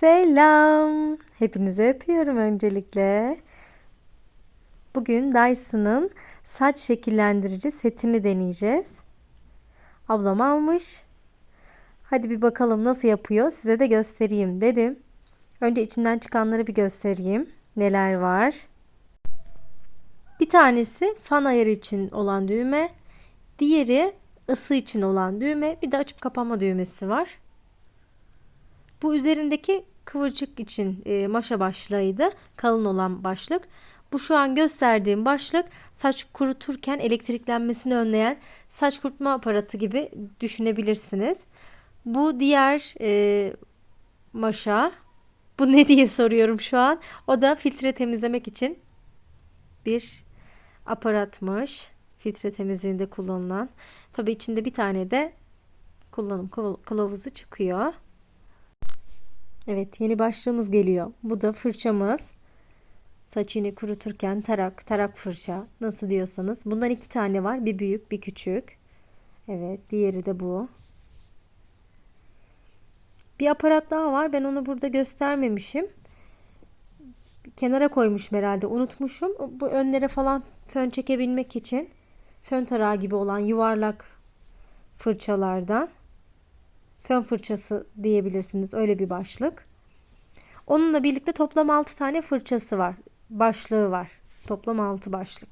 Selam. Hepinizi öpüyorum öncelikle. Bugün Dyson'ın saç şekillendirici setini deneyeceğiz. Ablam almış. Hadi bir bakalım nasıl yapıyor. Size de göstereyim dedim. Önce içinden çıkanları bir göstereyim. Neler var? Bir tanesi fan ayarı için olan düğme. Diğeri ısı için olan düğme. Bir de açıp kapama düğmesi var. Bu üzerindeki kıvırcık için e, maşa başlığıydı. Kalın olan başlık. Bu şu an gösterdiğim başlık saç kuruturken elektriklenmesini önleyen saç kurutma aparatı gibi düşünebilirsiniz. Bu diğer e, maşa. Bu ne diye soruyorum şu an. O da filtre temizlemek için bir aparatmış. Filtre temizliğinde kullanılan. Tabii içinde bir tane de kullanım kılavuzu çıkıyor. Evet yeni başlığımız geliyor. Bu da fırçamız. Saçını kuruturken tarak, tarak fırça nasıl diyorsanız. Bundan iki tane var. Bir büyük bir küçük. Evet diğeri de bu. Bir aparat daha var. Ben onu burada göstermemişim. Kenara koymuşum herhalde. Unutmuşum. Bu önlere falan fön çekebilmek için. Fön tarağı gibi olan yuvarlak fırçalardan fön fırçası diyebilirsiniz. Öyle bir başlık. Onunla birlikte toplam 6 tane fırçası var. Başlığı var. Toplam 6 başlık.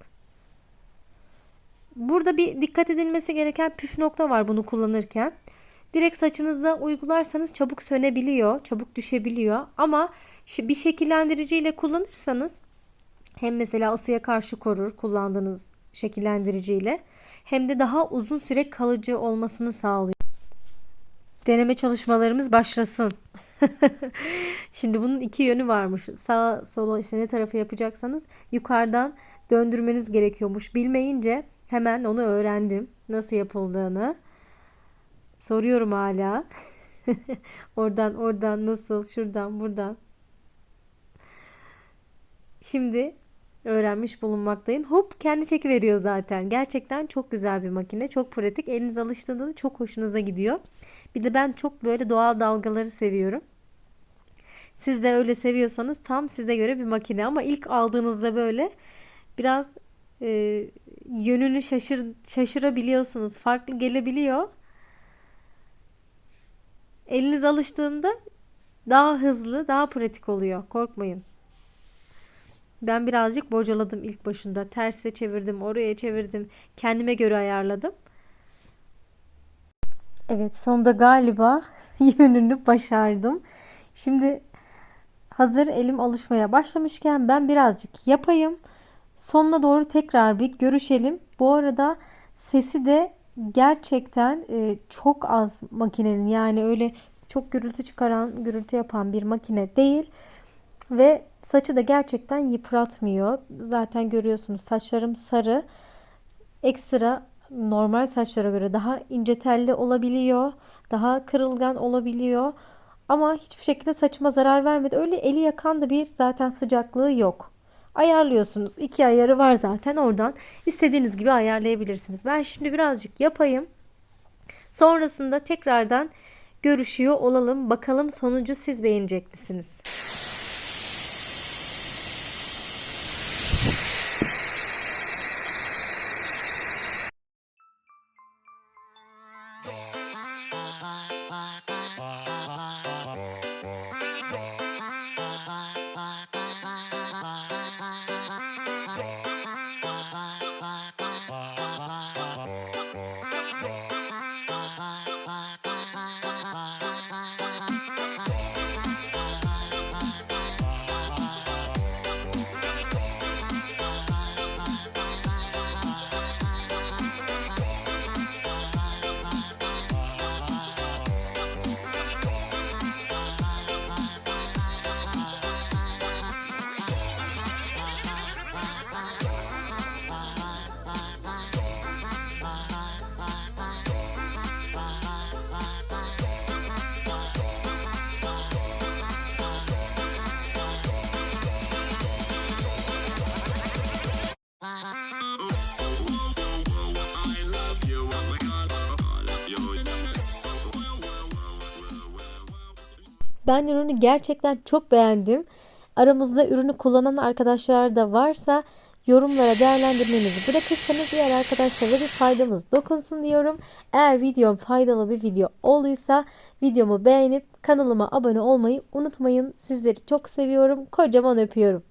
Burada bir dikkat edilmesi gereken püf nokta var bunu kullanırken. Direkt saçınıza uygularsanız çabuk sönebiliyor, çabuk düşebiliyor. Ama bir şekillendiriciyle kullanırsanız hem mesela ısıya karşı korur kullandığınız şekillendiriciyle hem de daha uzun süre kalıcı olmasını sağlıyor. Deneme çalışmalarımız başlasın. Şimdi bunun iki yönü varmış. Sağ sola işte ne tarafı yapacaksanız yukarıdan döndürmeniz gerekiyormuş. Bilmeyince hemen onu öğrendim. Nasıl yapıldığını. Soruyorum hala. oradan oradan nasıl şuradan buradan. Şimdi öğrenmiş bulunmaktayım. Hop kendi çeki veriyor zaten. Gerçekten çok güzel bir makine. Çok pratik. Eliniz alıştığında da çok hoşunuza gidiyor. Bir de ben çok böyle doğal dalgaları seviyorum. Siz de öyle seviyorsanız tam size göre bir makine ama ilk aldığınızda böyle biraz e, yönünü şaşır şaşırabiliyorsunuz. Farklı gelebiliyor. Eliniz alıştığında daha hızlı, daha pratik oluyor. Korkmayın. Ben birazcık bocaladım ilk başında. Terse çevirdim, oraya çevirdim. Kendime göre ayarladım. Evet, sonunda galiba yönünü başardım. Şimdi hazır elim alışmaya başlamışken ben birazcık yapayım. Sonuna doğru tekrar bir görüşelim. Bu arada sesi de gerçekten e, çok az makinenin yani öyle çok gürültü çıkaran, gürültü yapan bir makine değil. Ve saçı da gerçekten yıpratmıyor. Zaten görüyorsunuz saçlarım sarı. Ekstra normal saçlara göre daha ince telli olabiliyor. Daha kırılgan olabiliyor. Ama hiçbir şekilde saçıma zarar vermedi. Öyle eli yakan da bir zaten sıcaklığı yok. Ayarlıyorsunuz. İki ayarı var zaten oradan. istediğiniz gibi ayarlayabilirsiniz. Ben şimdi birazcık yapayım. Sonrasında tekrardan görüşüyor olalım. Bakalım sonucu siz beğenecek misiniz? Ben ürünü gerçekten çok beğendim. Aramızda ürünü kullanan arkadaşlar da varsa yorumlara değerlendirmenizi bırakırsanız diğer arkadaşlara bir faydamız dokunsun diyorum. Eğer videom faydalı bir video olduysa videomu beğenip kanalıma abone olmayı unutmayın. Sizleri çok seviyorum. Kocaman öpüyorum.